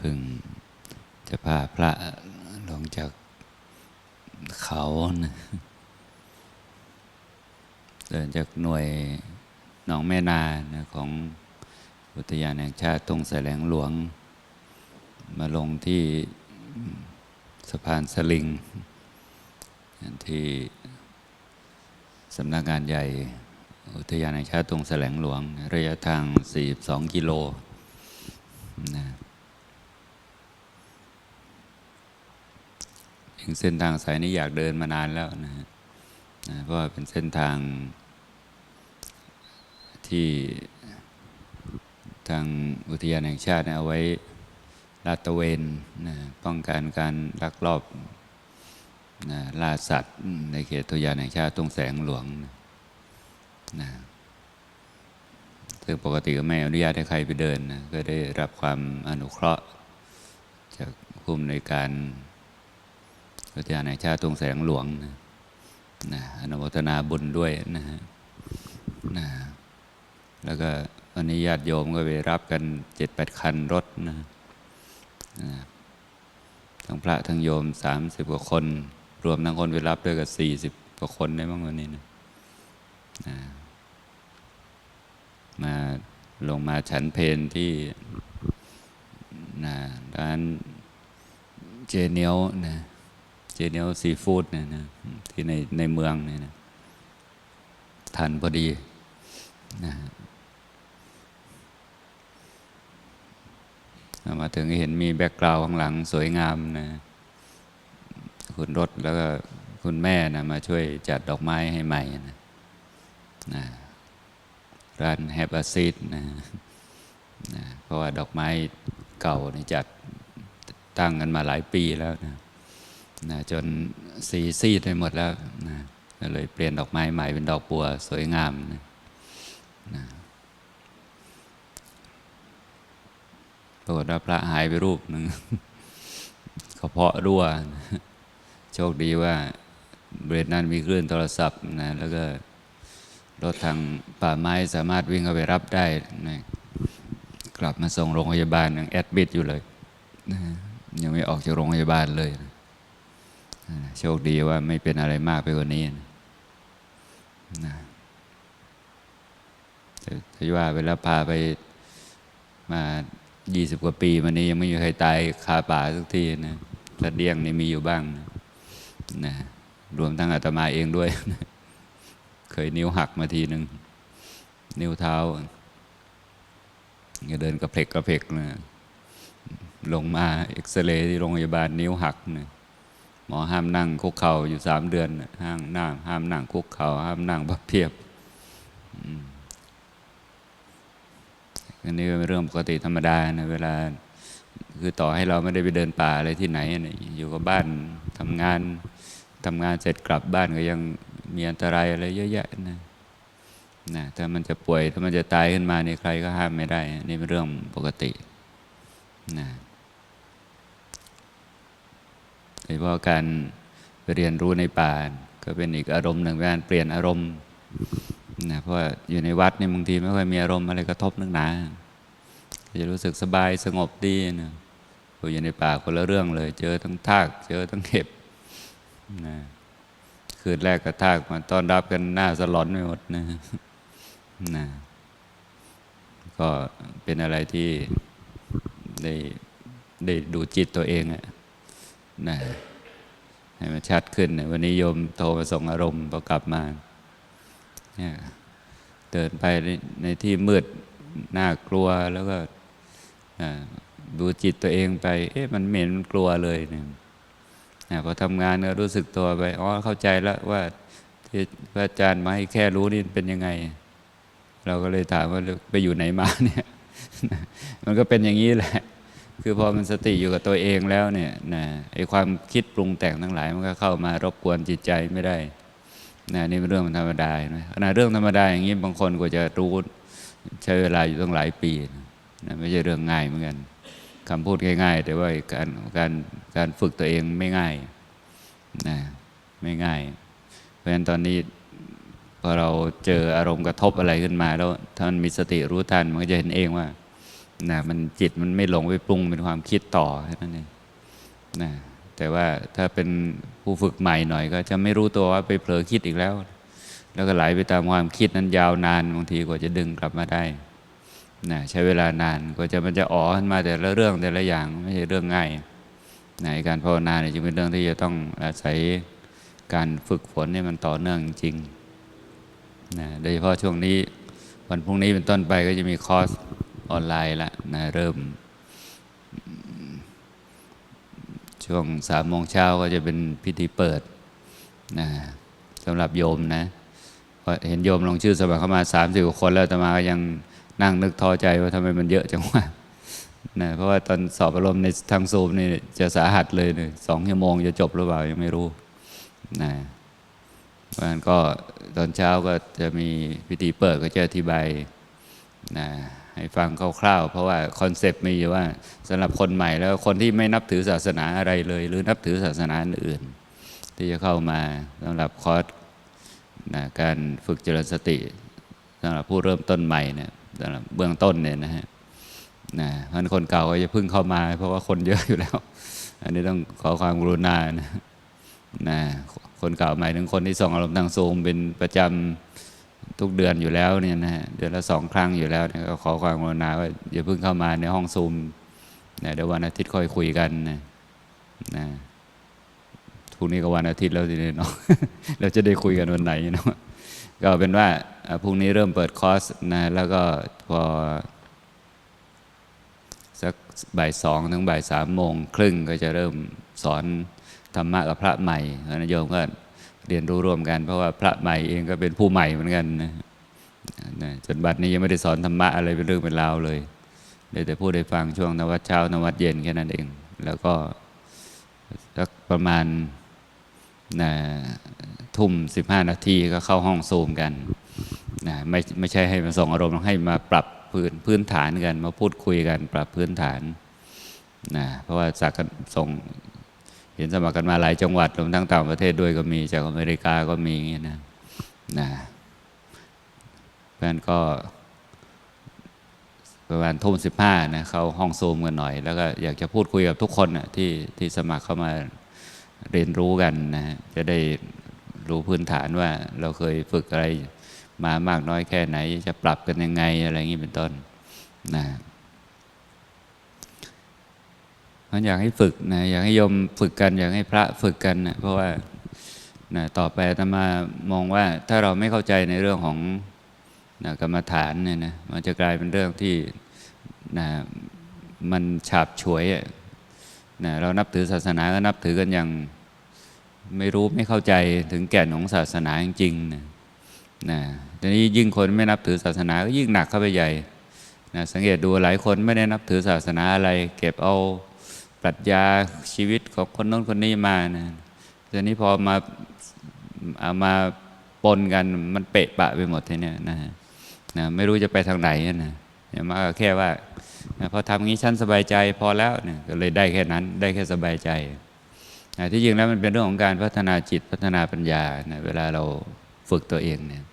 พึ่ง จะพาพระลงจากเขานะเดินจากหน่วยหนองแม่นานะของอุทยานแห่งชาติตรงแสลงหลวง มาลงที่สะพานสลิง ที่สำนักงานใหญ่ อุทยานแห่งชาติตรงแสลงหลวง ระยะทาง 42 กิโลนะ ถึงเส้นทางสายนี้อยากเดินมานานแล้วนะนะเพราะว่าเป็นเส้นทางที่ทางอุทยานแห่งชาติเอาไว้ลาดตะเวนนะป้องกันการลักลอบนะล่าสัตว์ในเขตอุทยานแห่งชาติตรงแสงหลวงนะนะซึ่งปกติก็ไม่อนุญาตให้ใครไปเดินนะก็ได้รับความอนุเคราะห์จากผู้อำนวยการ อุทยานแห่งชาติตรงแสงหลวงนะนะอนุโมทนาบุญด้วยนะฮะนะแล้วก็วันนี้ญาติโยมก็ไปรับกันเจ็ดแปดคันรถนะนะทั้งพระทั้งโยมสามสิบกว่าคน รวมทั้งคนไปรับด้วยกับสี่สิบกว่าคนได้บ้างวันนี้นะนะมาลงมาฉันเพนที่นะร้านเจเนียวนะ เจเนียวซีฟู้ดเนี่ยนะที่ในในเมืองเนี่ยนะทันพอดีนะมาถึงเห็นมีแบ็กกราวด์ข้างหลังสวยงามนะคุณรถแล้วก็คุณแม่นะมาช่วยจัดดอกไม้ให้ใหม่นะนะร้านแฮปปี้ซีดนะนะเพราะว่าดอกไม้เก่านี่จัดตั้งกันมาหลายปีแล้วนะ นะจนสีซีดไปหมดแล้วนะเลยเปลี่ยนดอกไม้ใหม่เป็นดอกบัวสวยงามนะนะปรากฏว่าพระหายไปรูปหนึ่งกระเพาะรั่วนะโชคดีว่าบริเวณนั้นมีคลื่นโทรศัพท์นะแล้วก็รถทางป่าไม้สามารถวิ่งเข้าไปรับได้นะกลับมาส่งโรงพยาบาลยังแอดมิดอยู่เลยนะยังไม่ออกจากโรงพยาบาลเลยนะ โชคดีว่าไม่เป็นอะไรมากไปกว่านี้นะแต่ถ้าว่าเวลาพาไปมา20กว่าปีมานี้ยังไม่มีใครตายคาป่าสักทีนะตะเดียงนี่มีอยู่บ้างนะนะรวมทั้งอาตมาเองด้วยเคยนิ้วหักมาทีหนึ่งนิ้วเท้าก็เดินกระเพกกระเพกนะลงมาเอ็กซเรย์ที่โรงพยาบาลนิ้วหักนะ หมอห้ามนั่งคุกเข่าอยู่สามเดือน ห้ามนั่งห้ามนั่งคุกเข่าห้ามนั่งพับเพียบอันนี้เป็นเรื่องปกติธรรมดานะเวลา คือต่อให้เราไม่ได้ไปเดินป่าอะไรที่ไหนอยู่กับบ้านทำงานทำงานเสร็จกลับบ้านก็ยังมีอันตรายอะไรเยอะแยะนะนะถ้ามันจะป่วยถ้ามันจะตายขึ้นมานี่ใครก็ห้ามไม่ได้ นี่เป็นเรื่องปกตินะโด ยเฉพาะการไปเรียนรู้ในป่าก็เป็นอีกอารมณ์หนึ่งการเปลี่ยนอารมณ์นะเพราะอยู่ในวัดนี่บางทีไม่ค่อยมีอารมณ์อะไรกระทบนักหนาจะรู้สึกสบายสงบดีนะพออยู่ในป่าคนละเรื่องเลย เจอทั้งทาก เจอทั้งเห็บนะคืนแรกก็ทากมาต้อนรับกันหน้าสลอนไปหมดนะนะก็เป็นอะไรที่ได้ได้ดูจิตตัวเองอะ นะให้มันชัดขึ้น วันนี้โยมโทรมาส่งอารมณ์พอกลับมาเนี่ยเดินไปในในที่มืดน่ากลัวแล้วก็ดูจิตตัวเองไป เอ๊ะมันเหม็นมันกลัวเลยเนี่ยพอทำงานก็รู้สึกตัวไป อ๋อเข้าใจแล้วว่าที่พระอาจารย์มาให้แค่รู้นี่เป็นยังไง เราก็เลยถามว่าไปอยู่ไหนมาเนี่ย มันก็เป็นอย่างนี้แหละ คือพอมันสติอยู่กับตัวเองแล้วเนี่ยนะไอ้ความคิดปรุงแต่งทั้งหลายมันก็เข้ามารบกวนจิตใจไม่ได้นะนี่เป็นเรื่องธรรมดานะขณะเรื่องธรรมดาอย่างนี้บางคนกว่าจะรู้ใช้เวลาอยู่ตั้งหลายปีนะไม่ใช่เรื่องง่ายเหมือนกันคำพูดง่าย ๆ แต่ว่าการการการฝึกตัวเองไม่ง่ายนะไม่ง่าย เพราะฉะนั้นตอนนี้พอเราเจออารมณ์กระทบอะไรขึ้นมาแล้วถ้ามันมีสติรู้ทันมันก็จะเห็นเองว่า นะมันจิตมันไม่หลงไปปรุงเป็นความคิดต่อแค่นั้นเองนะแต่ว่าถ้าเป็นผู้ฝึกใหม่หน่อย ก็จะไม่รู้ตัวว่าไปเผลอคิดอีกแล้ว แล้วก็ไหลไปตามความคิดนั้นยาวนานบางทีกว่าจะดึงกลับมาได้นะใช้เวลานานกว่าจะมันจะอ๋อขึ้นมาแต่ละเรื่องแต่ละอย่างไม่ใช่เรื่องง่ายนะการภาวนาเนี่ยจึงเป็นเรื่องที่จะต้องอาศัยการฝึกฝนให้มันต่อเนื่องจริงนะโดยเฉพาะช่วงนี้วันพรุ่งนี้เป็นต้นไปก็จะมีคอร์ส ออนไลน์ละนะเริ่ม ช่วงสามโมงเช้าก็จะเป็นพิธีเปิดนะสำหรับโยมนะเห็นโยมลงชื่อสมัครเข้ามาสามสิบกว่าคนแล้วแต่มาก็ยังนั่งนึกท้อใจว่าทำไมมันเยอะจังวะนะเพราะว่าตอนสอบอารมณ์ในทางซูมนี่จะสาหัสเลยเลยสองชั่วโมงจะจบหรือเปล่ายังไม่รู้นะเพราะฉะนั้นก็ตอนเช้าก็จะมีพิธีเปิดก็จะอธิบายนะ ให้ฟังคร่าวๆ เพราะว่าคอนเซปต์มีอยู่ว่าสำหรับคนใหม่แล้วคนที่ไม่นับถือศาสนาอะไรเลย หรือนับถือศาสนาอื่น ที่จะเข้ามาสำหรับคอร์สนะการฝึกเจริญสติสำหรับผู้เริ่มต้นใหม่เนี่ยสำหรับเบื้องต้นเนี่ยนะฮะนะเพราะฉะนั้นคนเก่าก็จะพิ่งเข้ามา เพราะว่าคนเยอะอยู่แล้ว อันนี้ต้องขอความกรุณานะนะคนเก่าหมายถึงคนที่ส่งอารมณ์ทางโซมเป็นประจำ ทุกเดือนอยู่แล้วเนี่ยนะฮะเดือนละสองครั้งอยู่แล้วก็ขอความกรุณาว่าอย่าเพิ่งเข้ามาในห้องซูมนะเดี๋ยววันอาทิตย์ค่อยคุยกันนะนะพรุ่งนี้ก็วันอาทิตย์แล้วทีเนาะเราจะได้คุยกันวันไหนเนาะก็เป็นว่าพรุ่งนี้เริ่มเปิดคอร์สนะแล้วก็พอสักบ่ายสองถึงบ่ายสามโมงครึ่งก็จะเริ่มสอนธรรมะกับพระใหม่เพราะฉะนั้นโยมก็ เรียนรู้ร่วมกัน เพราะว่าพระใหม่เองก็เป็นผู้ใหม่เหมือนกันนะจนบัดนี้ยังไม่ได้สอนธรรมะอะไรเป็นเรื่องเป็นราวเลยได้แต่พูดได้ฟังช่วงนวัดเช้านวัดเย็นแค่นั้นเอง แล้วก็สักประมาณนะทุ่มสิบห้านาทีก็เข้าห้องซูมกันนะไม่ไม่ใช่ให้มาส่งอารมณ์ให้มาปรับพื้นพื้นฐานกัน มาพูดคุยกัน ปรับพื้นฐานนะเพราะว่าสักส่ง เห็นสมัครกันมาหลายจังหวัดรวมทั้งต่างประเทศด้วยก็มี จากอเมริกาก็มีอย่างเงี้ยนะนะเพราะฉะนั้นก็ประมาณทุ่มสิบห้านะเขาห้องซูมกันหน่อย แล้วก็อยากจะพูดคุยกับทุกคนนะที่ที่สมัครเข้ามาเรียนรู้กันนะฮะจะได้รู้พื้นฐานว่า เราเคยฝึกอะไรมามากน้อยแค่ไหน จะปรับกันยังไงอะไรอย่างนี้เป็นต้นนะ มันอยากให้ฝึกนะอยากให้โยมฝึกกัน อยากให้พระฝึกกันนะเพราะว่านะต่อไปอาตมามองว่าถ้าเราไม่เข้าใจในเรื่องของนะกรรมฐานเนี่ยนะมันจะกลายเป็นเรื่องที่นะมันฉาบฉวยนะเรานับถือศาสนาก็นับถือกันอย่างไม่รู้ไม่เข้าใจถึงแก่นของศาสนาจริงๆนะนะทีนี้ยิ่งคนไม่นับถือศาสนาก็ยิ่งหนักเข้าไปใหญ่นะสังเกตดูหลายคนไม่ได้นับถือศาสนาอะไร เก็บเอา ปรัชญาชีวิตของคนโน้นคนนี้มานะทีนี้พอมาเอามาปนกันมันเปะปะไปหมดทีเนี้ยนะนะไม่รู้จะไปทางไหนนะอย่ามาก็แค่ว่าพอทำงี้ฉันสบายใจพอแล้วเนี่ยก็เลยได้แค่นั้น ได้แค่สบายใจนะที่จริงแล้วมันเป็นเรื่องของการพัฒนาจิตพัฒนาปัญญานะเวลาเราฝึกตัวเองเนี่ย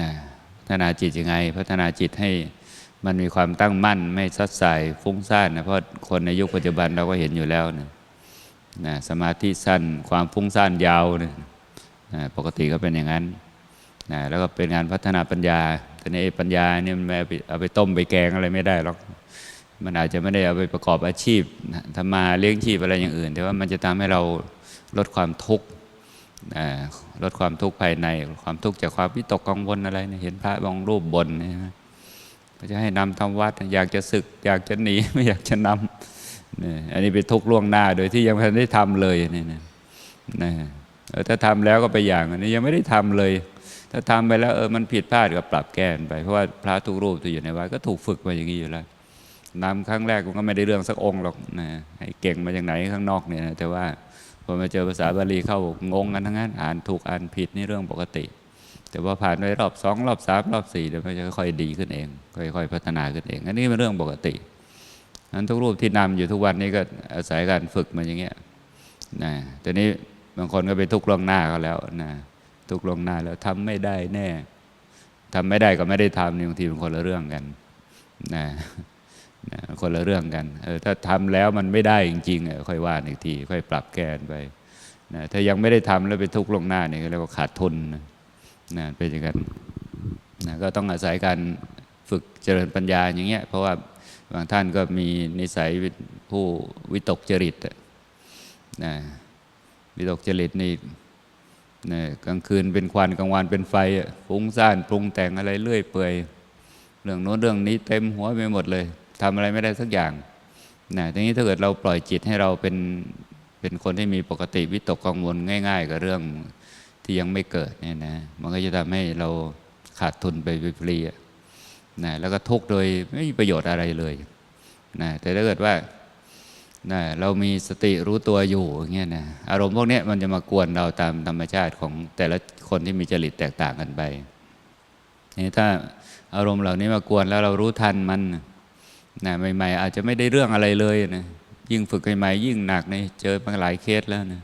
นะพัฒนาจิตยังไง พัฒนาจิตให้ มันมีความตั้งมั่นไม่ซัดสายฟุ้งซ่านนะเพราะคนในยุคปัจจุบันเราก็เห็นอยู่แล้วนะนะสมาธิสั้นความฟุ้งซ่านยาวนี่ยนะปกติก็เป็นอย่างนั้นนะแล้วก็เป็นงานพัฒนาปัญญา แต่ในปัญญาเนี่ยมันไม่เอาไปเอาไปต้มไปแกงอะไรไม่ได้หรอกมันอาจจะไม่ได้เอาไปประกอบอาชีพนะทำมาเลี้ยงชีพอะไรอย่างอื่น แต่ว่ามันจะทำให้เราลดความทุกข์ลดความทุกข์ภายใน ความทุกข์จากความวิตกกังวลอะไรเนี่ยเห็นพระบางรูปบนใช่ไหม จะให้นำทำวัด อยากจะศึก อยากจะหนีไม่อยากจะนำเนี่ยอันนี้เป็นทุกล่วงหน้า โดยที่ยังไม่ได้ทำเลยนี่นะนะถ้าทำแล้วก็ไปอย่างอันนี้ยังไม่ได้ทำเลย ถ้าทำไปแล้วเออมันผิดพลาดก็ปรับแก้ไป เพราะว่าพระทุกรูปที่อยู่ในวัดก็ถูกฝึกมาอย่างนี้อยู่แล้วนำครั้งแรกมันก็ไม่ได้เรื่องสักองค์หรอกนะให้เก่งมาจากไหนข้างนอกเนี่ยนะแต่ว่าพอมาเจอภาษาบาลีเข้างงกันทั้งนั้นอ่านถูกอ่านผิดนี่เรื่องปกติ แต่ว่าผ่านไปรอบสองรอบสามรอบสี่เดี๋ยวมันจะค่อยๆดีขึ้นเอง ค่อย ๆ พัฒนาขึ้นเอง อันนี้เป็นเรื่องปกตินั้นทุกรูปที่นำอยู่ทุกวันนี้ก็อาศัยการฝึกมาอย่างเงี้ยนะแต่นี้บางคนก็ไปทุกข์ล่วงหน้าเขาแล้วนะทุกลวงหน้าแล้วทำไม่ได้แน่ทำไม่ได้ก็ไม่ได้ทำนี่บางทีเป็นคนละเรื่องกันนะนะคนละเรื่องกันเออถ้าทำแล้วมันไม่ได้จริงๆค่อยว่าอีกที ค่อยปรับแก้ไปนะถ้ายังไม่ได้ทำแล้วไปทุกข์ลงหน้านี่ก็เรียกว่าขาดทุนนะ นะเป็นอย่างนั้นนะก็ต้องอาศัยการฝึกเจริญปัญญาอย่างเงี้ยเพราะว่าบางท่านก็มีนิสัยผู้วิตกจริตนะวิตกจริตนี่นะกลางคืนเป็นควันกลางวันเป็นไฟฟุ้งซ่านปรุงแต่งอะไรเรื่อยเปื่อยเรื่องโน้นเรื่องนี้เต็มหัวไปหมดเลยทำอะไรไม่ได้สักอย่างนะทีนี้ถ้าเกิดเราปล่อยจิตให้เราเป็นเป็นคนที่มีปกติวิตกกังวลง่าย ๆ กับเรื่อง ที่ยังไม่เกิดเนี่ยนะมันก็จะทำให้เราขาดทุนไปฟรีๆอะนะแล้วก็ทุกโดยไม่มีประโยชน์อะไรเลยนะแต่ถ้าเกิดว่านะเรามีสติรู้ตัวอยู่อย่างเงี้ยนะอารมณ์พวกเนี้ยมันจะมากวนเราตามธรรมชาติของแต่ละคนที่มีจริตแตกต่างกันไปนี่ถ้าอารมณ์เหล่านี้มากวนแล้วเรารู้ทันมันนะใหม่ ๆ อาจจะไม่ได้เรื่องอะไรเลยนะยิ่งฝึกใหม่ๆยิ่งหนักนี่เจอมาหลายเคสแล้วนะ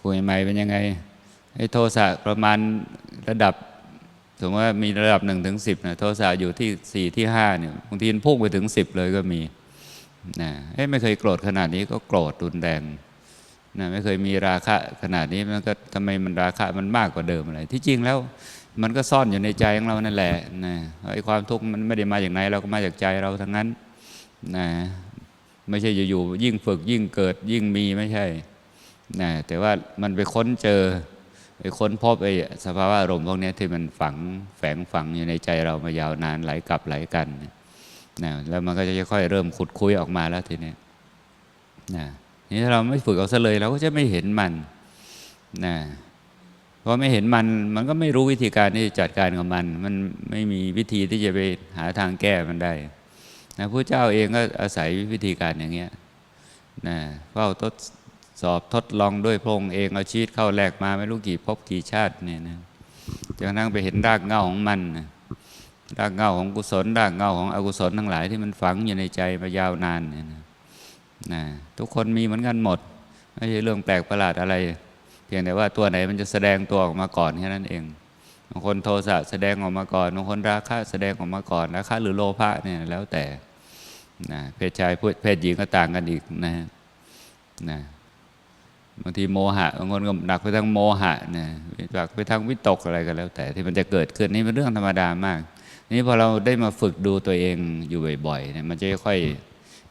ฝึกใหม่เป็นยังไง ไอ้โทสะประมาณระดับสมมติว่ามีระดับหนึ่งถึงสิบนะโทสะอยู่ที่สี่ที่ห้าเนี่ยบางทีมันพุ่งไปถึงสิบเลยก็มีนะเอ้ไม่เคยโกรธขนาดนี้ก็โกรธรุนแรงนะไม่เคยมีราคะขนาดนี้มันก็ทำไมมันราคะมันมากกว่าเดิมอะไร ที่จริงแล้วมันก็ซ่อนอยู่ในใจของเรานั่นแหละนะไอ้ความทุกข์มันไม่ได้มาจากไหนเราก็มาจากใจเราทั้งนั้นนะไม่ใช่อยู่ๆยิ่งฝึกยิ่งเกิดยิ่งมีไม่ใช่นะแต่ว่ามันไปค้นเจอ ไปค้นพบไอ้สภาวะอารมณ์พวกนี้ที่มันฝังแฝงฝังอยู่ในใจเรามายาวนานไหลกลับไหลกันนะแล้วมันก็จะค่อยเริ่มขุดคุยออกมาแล้วทีนี้นะนี่ถ้าเราไม่ฝึกเอาซะเลยเราก็จะไม่เห็นมันนะเพราะไม่เห็นมันมันก็ไม่รู้วิธีการที่จะจัดการกับมัน มันไม่มีวิธีที่จะไปหาทางแก้มันได้นะพระเจ้าเองก็อาศัยวิธีการอย่างเงี้ยนะเฝ้า สอบทดลองด้วยพระองค์เองเอาชีวิตเข้าแลกมาไม่รู้กี่ภพกี่ชาติเนี่ยนะจนกระทั่งไปเห็นรากเง้าของมันนะรากเง้าของกุศลรากเง้าของอกุศลทั้งหลายที่มันฝังอยู่ในใจมายาวนานเนี่ยนะนะทุกคนมีเหมือนกันหมดไม่ใช่เรื่องแปลกประหลาดอะไร เพียงแต่ว่าตัวไหนมันจะแสดงตัวออกมาก่อนแค่นั้นเองบางคนโทสะแสดงออกมาก่อนบางคนราคะแสดงออกมาก่อนราคะหรือโลภะเนี่ยแล้วแต่นะเพศชายเพศหญิงก็ต่างกันอีกนะนะ บางทีโมหะบางคนก็หนักไปทางโมหะนะหนักไปทางวิตกอะไรก็แล้ว แต่ที่มันจะเกิดขึ้นนี่เป็นเรื่องธรรมดามาก นี่พอเราได้มาฝึกดูตัวเองอยู่บ่อยๆเนี่ยมันจะค่อย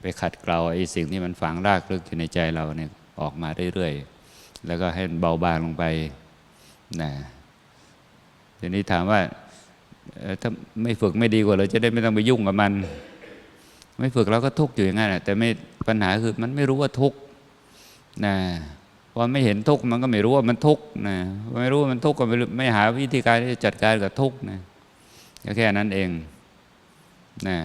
ไปขัดเกลาไอ้สิ่งที่มันฝังรากลึกอยู่ในใจเราเนี่ยออกมาเรื่อยๆแล้วก็ให้เบาบางลงไปนะทีนี้ถามว่าถ้าไม่ฝึกไม่ดีกว่าเราจะได้ไม่ต้องไปยุ่งกับมัน ไม่ฝึกเราก็ทุกข์อยู่อย่างนั้นแต่ไม่ปัญหาคือมันไม่รู้ว่าทุกข์นะ พอไม่เห็นทุกข์มันก็ไม่รู้ว่ามันทุกข์นะไม่รู้ว่ามันทุกข์ก็ไม่ไม่หาวิธีการที่จะจัดการกับทุกข์นะก็แค่นั้นเองนะ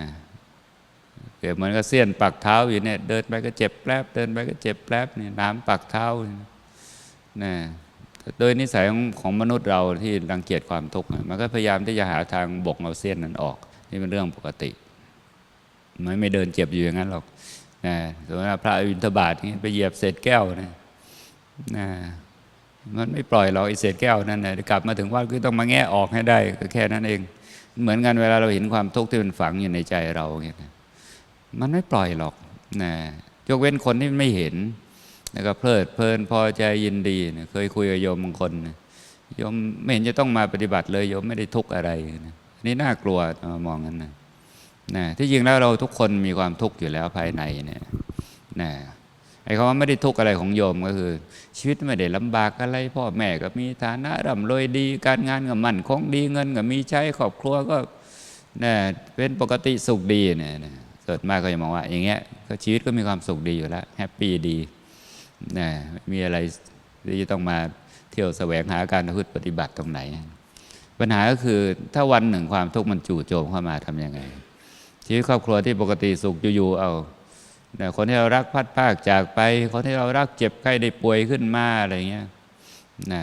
เกิดเหมือนกับเสี้ยนปักเท้าอยู่เนี่ย เดินไปก็เจ็บแป๊บเดินไปก็เจ็บแป๊บเนี่ยน้ำปักเท้านะโดยนิสัยของของมนุษย์เราที่รังเกียจความทุกข์มันก็พยายามที่จะหาทางบกเอาเส้นนั้นออก นี่เป็นเรื่องปกติไม่ไม่เดินเจ็บอยู่อย่างนั้นหรอกนะสมมติว่าพระอินทบาทนี่ไปเหยียบเศษแก้วนะ นะมันไม่ปล่อยเราไอเศษแก้วนั่นนะกลับมาถึงวัดก็ต้องมาแงะออกให้ได้ก็แค่นั้นเอง เหมือนกันเวลาเราเห็นความทุกข์ที่มันฝังอยู่ในใจเราเงี้ยมันไม่ปล่อยหรอกนะยกเว้นคนที่ไม่เห็นแล้วก็เพลิดเพลินพอใจยินดีนะเคยคุยกับโยมบางคนนะโยมไม่เห็นจะต้องมาปฏิบัติเลยโยมไม่ได้ทุกข์อะไรนะนี่น่ากลัวมองกันนะนะที่จริงแล้วเราทุกคนมีความทุกข์อยู่แล้วภายในเนี่ยนะ ไอ้คำว่าไม่ได้ทุกข์อะไรของโยมก็คือ ชีวิตไม่ได้ลำบากอะไร พ่อแม่ก็มีฐานะร่ำรวยดี การงานก็มั่นคงดีเงินก็มีใช้ครอบครัวก็เนะเป็นปกติสุขดีเนี่ยเกิดมาก็จะมองว่า อย่างเงี้ยก็ชีวิตก็มีความสุขดีอยู่แล้วแฮปปี้ดีนะไม่มีอะไรที่จะต้องมาเที่ยวแสวงหาการพูดปฏิบัติตรงไหน ปัญหาก็คือถ้าวันหนึ่งความทุกข์มันจู่โจมเข้ามาทำยังไง ชีวิตครอบครัวที่ปกติสุขอยู่ๆเอา คนที่เรารักพัดภาคจากไป คนที่เรารักเจ็บไข้ได้ป่วยขึ้นมาอะไรเงี้ยนะ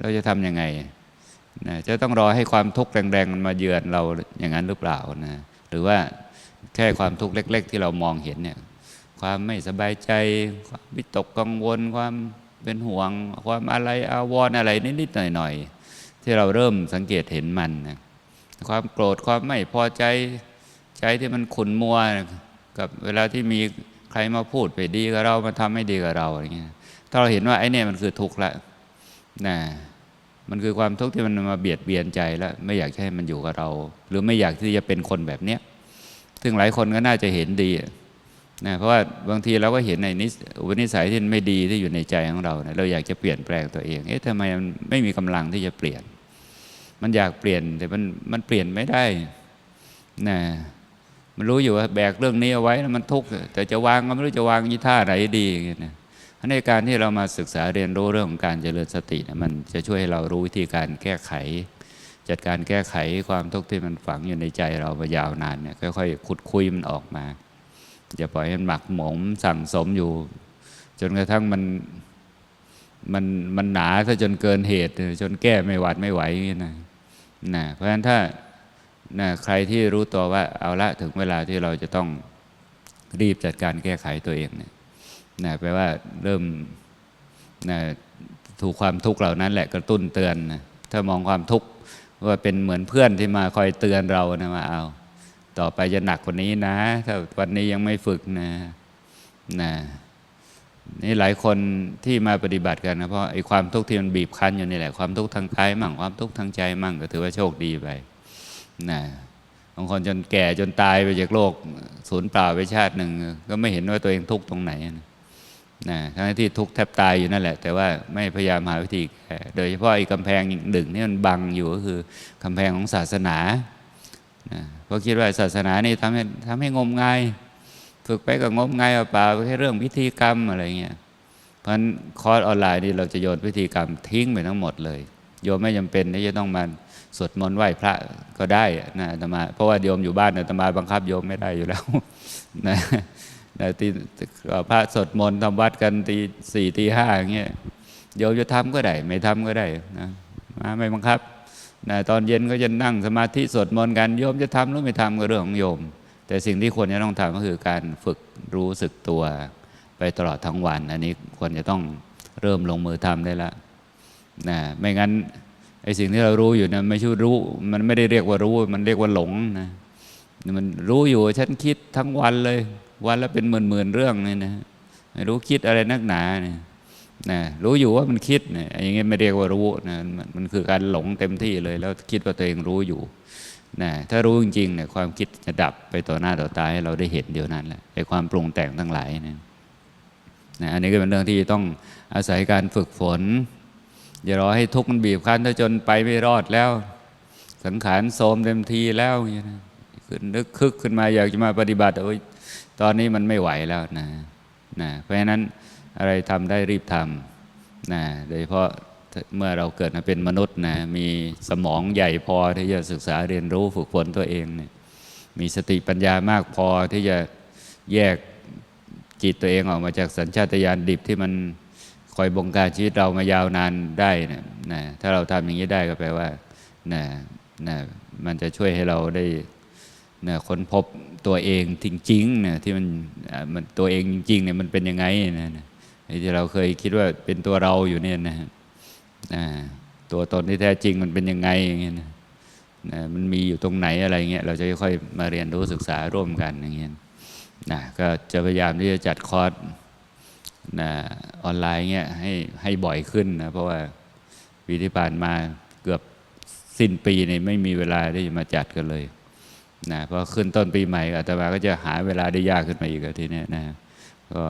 เราจะทำยังไงนะจะต้องรอให้ความทุกข์แรงๆมันมาเยือนเราอย่างนั้นหรือเปล่านะหรือว่าแค่ความทุกข์เล็ก ๆ ที่เรามองเห็นเนี่ยความไม่สบายใจความวิตกกังวล ความเป็นห่วง ความอะไรอาวรณ์อะไรนิดๆหน่อยๆที่เราเริ่มสังเกตเห็นมันนะความโกรธความไม่พอใจใจที่มันขุนมัว กับเวลาที่มีใครมาพูดไปดีกับเรามาทำไม่ดีกับเราอย่างเงี้ยถ้าเราเห็นว่าไอ้นี่มันคือทุกข์ละนะมันคือความทุกข์ที่มันมาเบียดเบียนใจแล้วไม่อยากให้มันอยู่กับเรา หรือไม่อยากที่จะเป็นคนแบบเนี้ยซึ่งหลายคนก็น่าจะเห็นดีนะเพราะว่าบางทีเราก็เห็นในนิสอุปนิสัยที่ไม่ดีที่อยู่ในใจของเราเนี่ยเราอยากจะเปลี่ยนแปลงตัวเอง เอ๊ะทำไมมันไม่มีกำลังที่จะเปลี่ยน มันอยากเปลี่ยนแต่มันมันเปลี่ยนไม่ได้นะ มันรู้อยู่ว่าแบกเรื่องนี้เอาไว้แล้วมันทุกข์แต่จะวางก็ไม่รู้จะวางยี่ท่าไหนดีอย่างเงี้ยนะในการที่เรามาศึกษาเรียนรู้เรื่องของการเจริญสติเนี่ยมันจะช่วยให้เรารู้วิธีการแก้ไข จัดการแก้ไขความทุกข์ที่มันฝังอยู่ในใจเรามายาวนานเนี่ยค่อยๆขุดคุยมันออกมาอย่าปล่อยให้มันหมักหมมสั่งสมอยู่ จนกระทั่งมันมันมันหนาซะจนเกินเหตุ จนแก้ไม่หวัดไม่ไหวอย่างนี้นะนะเพราะฉะนั้นถ้า นะใครที่รู้ตัวว่าเอาละถึงเวลาที่เราจะต้องรีบจัดการแก้ไขตัวเองเนี่ยนะแปลว่าเริ่มนะถูกความทุกข์เหล่านั้นแหละกระตุ้นเตือนนะถ้ามองความทุกข์ว่าเป็นเหมือนเพื่อนที่มาคอยเตือนเรานะมาเอาต่อไปจะหนักกว่านี้นะ ถ้าวันนี้ยังไม่ฝึกนะนะนี่หลายคนที่มาปฏิบัติกันนะเพราะไอ้ความทุกข์ที่มันบีบคั้นอยู่นี่แหละความทุกข์ทางกายมั่งความทุกข์ทางใจมั่งก็ถือว่าโชคดีไป นะบางคนจนแก่จนตายไปจากโลกสูญเปล่าไปชาติหนึ่ง ก็ไม่เห็นว่าตัวเองทุกข์ตรงไหนนะทั้งที่ทุกข์แทบตายอยู่นั่นแหละ แต่ว่าไม่พยายามหาวิธีแก้โดยเฉพาะไอ้กำแพงหนึ่งที่มันบังอยู่ก็คือกำแพงของศาสนาเพราะคิดว่าศาสนานี่ทำให้ทำให้งมงาย ฝึกไปก็งมงายเปล่าแค่เรื่องพิธีกรรมอะไรเงี้ยเพราะฉะนั้นคอร์สออนไลน์นี่เราจะโยนพิธีกรรมทิ้งไปทั้งหมดเลย โยมไม่จำเป็นที่จะต้องมา สวดมนต์ไหว้พระก็ได้นะอาตมา เพราะว่าโยมอยู่บ้านอาตมาบังคับโยมไม่ได้อยู่แล้วนะนะตีพระสวดมนต์ทำวัดกันตีสี่ตีห้าอย่างเงี้ยโยมจะทำก็ได้ ไม่ทำก็ได้นะมาไม่บังคับนะตอนเย็นก็จะนั่งสมาธิสวดมนต์กันโยมจะทำหรือไม่ทำก็เรื่องของโยม แต่สิ่งที่ควรจะต้องทำก็คือการฝึกรู้สึกตัว ไปตลอดทั้งวัน อันนี้ควรจะต้องเริ่มลงมือทำได้แล้วนะไม่งั้น ไอ้สิ่งที่เรารู้อยู่นะไม่ใช่รู้ มันไม่ได้เรียกว่ารู้ มันเรียกว่าหลงนะมันรู้อยู่ฉันคิดทั้งวันเลย วันละเป็นหมื่นหมื่นๆเรื่องเนี่ยนะไม่รู้คิดอะไรนักหนาเนี่ยนะรู้อยู่ว่ามันคิดเนี่ยอย่างเงี้ยไม่เรียกว่ารู้นะมันมันคือการหลงเต็มที่เลย แล้วคิดว่าตัวเองรู้อยู่นะถ้ารู้จริงๆเนี่ยความคิดจะดับไปต่อหน้าต่อตาให้เราได้เห็นเดียวนั้นแหละไอ้ความปรุงแต่งทั้งหลายเนี่ยนะอันนี้ก็เป็นเรื่องที่ต้องอาศัยการฝึกฝน อย่ารอให้ทุกข์มันบีบคั้นถ้าจนไปไม่รอดแล้ว สังขารโทมเต็มทีแล้วอย่างเงี้ยนะขึ้นนึกคึกขึ้นมาอยากจะมาปฏิบัติโอ้ยตอนนี้มันไม่ไหวแล้วนะนะเพราะฉะนั้นอะไรทำได้รีบทำนะโดยเฉพาะเมื่อเราเกิดมาเป็นมนุษย์นะมีสมองใหญ่พอที่จะศึกษาเรียนรู้ฝึกฝนตัวเองเนี่ยมีสติปัญญามากพอที่จะแยกจิตตัวเองออกมาจากสัญชาตญาณดิบที่มัน คอยบงการชีวิตเรามายาวนานได้นะนะถ้าเราทำอย่างนี้ได้ก็แปลว่านะนะมันจะช่วยให้เราได้นะค้นพบตัวเองจริงๆนะที่มันมันตัวเองจริงๆเนี่ยมันเป็นยังไงนะนะที่เราเคยคิดว่าเป็นตัวเราอยู่เนี่ยนะอ่าตัวตนที่แท้จริงมันเป็นยังไงอย่างเงี้ยนะนะมันมีอยู่ตรงไหนอะไรเงี้ยเราจะค่อยมาเรียนรู้ศึกษาร่วมกันอย่างเงี้ยนะก็จะพยายามที่จะจัดคอร์ส นะออนไลน์เงี้ยให้ให้บ่อยขึ้นนะเพราะว่าปีที่ผ่านมาเกือบสิ้นปีนี่ไม่มีเวลาที่จะมาจัดกันเลยนะเพราะขึ้นต้นปีใหม่อาตมาก็จะหาเวลาได้ยากขึ้นมาอีกทีนี้นะก็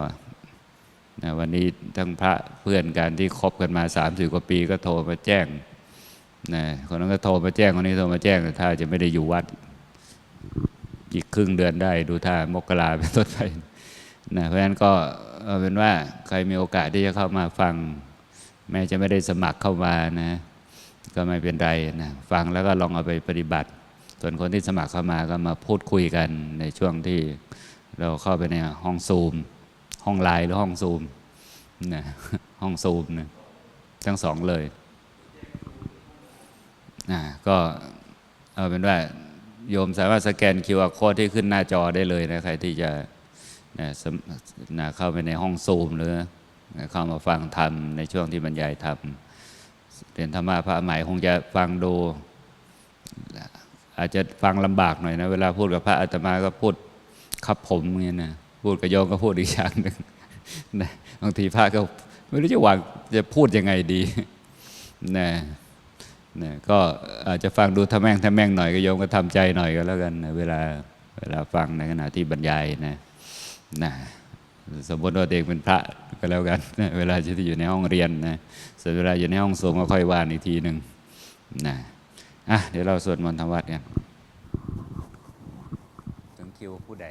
นะวันนี้ทั้งพระเพื่อนกันที่คบกันมา3ามสิบกว่าปีก็โทรมาแจ้งนะคนนั้นก็โทรมาแจ้งคนนี้โทรมาแจ้งแต่ถ้าจะไม่ได้อยู่วัด อีกครึ่งเดือนได้ดูท่ามกราเป็นต้นไป นะเพราะฉะนั้นก็เอาเป็นว่าใครมีโอกาสที่จะเข้ามาฟัง แม้จะไม่ได้สมัครเข้ามานะ ก็ไม่เป็นไรนะฟังแล้วก็ลองเอาไปปฏิบัติ ส่วนคนที่สมัครเข้ามาก็มาพูดคุยกันในช่วงที่เราเข้าไปในห้องซูม ห้องไลน์หรือห้องซูมนะห้องซูมนะทั้งสองเลยนะก็เอาเป็นว่าโยมสามารถสแกน QR code ที่ขึ้นหน้าจอได้เลยนะใครที่จะ นะเข้าไปในห้องซูมหรือเข้ามาฟังธรรมในช่วงที่บรรยายธรรมเรียนธรรมะพระใหม่คงจะฟังดูอาจจะฟังลำบากหน่อยนะ เวลาพูดกับพระอาตมาก็พูดครับผมเงี้ยนะพูดกับโยมก็พูดอีกอย่างหนึ่งนะบางทีพระก็ไม่รู้จะวางจะพูดยังไงดีนะนะก็อาจจะฟังดูทะแม่งทะแม่งหน่อยก็โยมก็ทำใจหน่อยก็แล้วกันนะเวลาเวลาฟังในขณะที่บรรยายนะ นะสมมติว่าตัวเองเป็นพระก็แล้วกันนะเวลาที่อยู่ในห้องเรียนนะส่วนเวลาอยู่ในห้องสงฆ์ก็ค่อยว่านอีกทีหนึ่งนะอะเดี๋ยวเราสวดมนต์ทำวัดกันถึงคิวผู้ใด